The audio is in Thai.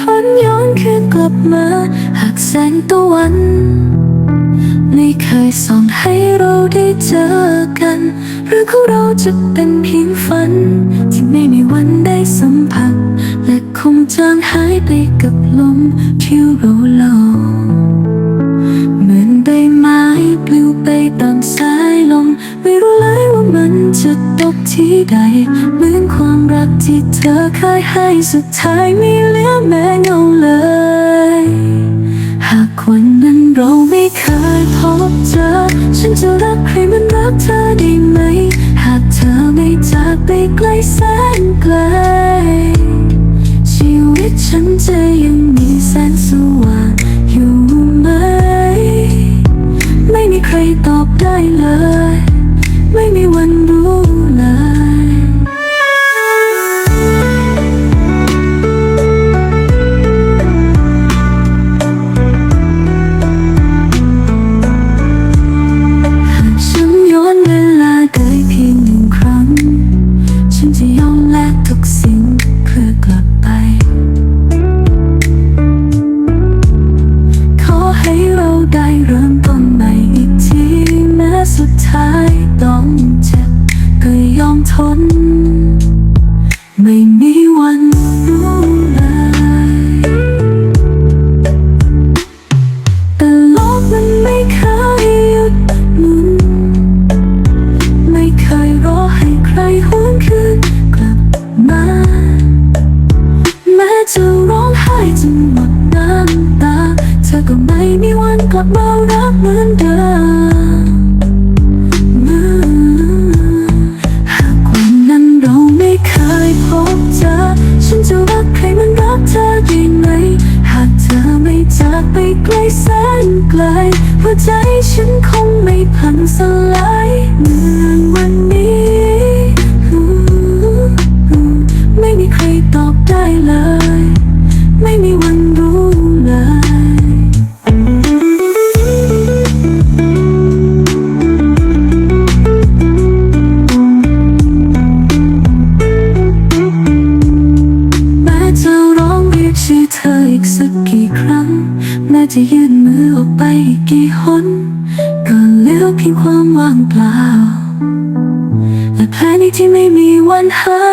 หอนย้อนคืนกลับมาหากแสงตะวัน ไม่เคยส่องให้เราได้เจอกันหรือขอเราจะเป็นเพียงฝัน ที่ไม่มีวันได้สัมผัส และคงจางหายไปกับลมที่เราเล่าเหมือนใบไม้ปลิวไปตามสายลมไม่รู้เลย จะตกที่ใด เหมือนความรักที่เธอเคยให้สุดท้ายไม่เหลือแม้เงาเลย หากวันนั้นเราไม่เคยพบเจอ ฉันจะรักใครเหมันรักเธอได้ไหม หากเธอไม่จากไปไกลแสนไกล ชีวิตฉันจะยังมีแสงสว่างอยู่ไหม ไม่มีใครตอบได้เลย ไม่มีวันรู้ น ไม่มีวันรู้เลยแต่โลกมันไม่เคยหยุดหมุน ไม่เคยรอให้ใครหวนคืนกลับมา แม้จะร้องไห้จนหมดน้ำตา เธอก็ไม่มีวันกลับมารักเหมือนเดิม กใครมันรักเธอได้ไหม หากเธอไม่จากไปไกลแสนไกลหัวใจฉันคงไม่พังสลายเหมือนวันนี้ ไม่มีใครตอบได้เลย ไม่มีวันรู้ จะยื่นมือออกไปอีกกี่หนก็เหลือเพียงความว่างเปล่าและแผลนี้ที่ไม่มีวันหาย